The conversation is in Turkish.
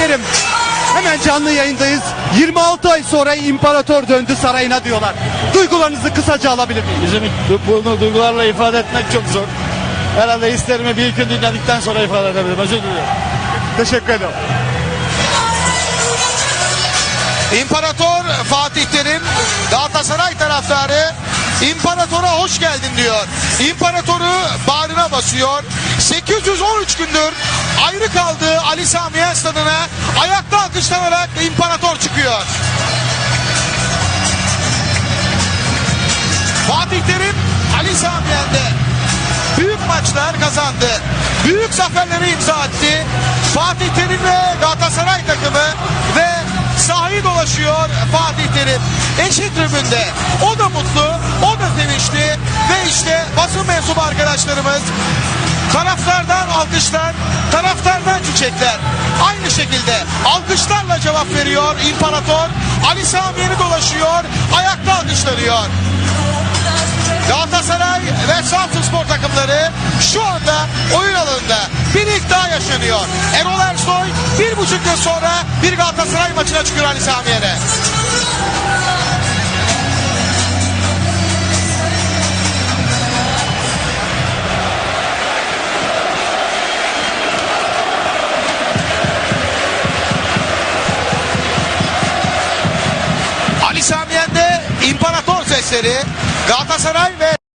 Terim. Hemen canlı yayındayız. 26 ay sonra imparator döndü sarayına diyorlar. Duygularınızı kısaca alabilir miyim? Bizim bunu duygularla ifade etmek çok zor. Herhalde hislerimi bir gün dinledikten sonra ifade edebilirim. Özür diliyorum. Teşekkür ederim. İmparator Fatih Terim Galatasaray taraftarı İmparatora hoş geldin diyor. İmparatoru basıyor. 813 gündür ayrı kaldığı Ali Sami Yen stadına ayakta alkışlanarak İmparator çıkıyor. Fatih Terim Ali Sami Yen'de büyük maçlar kazandı. Büyük zaferleri imza attı. Fatih Terim ve Galatasaray takımı ve sahayı dolaşıyor Fatih Terim. Eşit tribünde. O da basın mensubu arkadaşlarımız taraftardan alkışlar, taraftardan çiçekler. Aynı şekilde alkışlarla cevap veriyor İmparator. Ali Sami Yen'i dolaşıyor, ayakta alkışlanıyor. Galatasaray ve Samsun Spor takımları şu anda oyun alanında bir iddia yaşanıyor. Erol Ersoy bir buçuk yıl sonra bir Galatasaray maçına çıkıyor Ali Sami Sesleri Galatasaray ve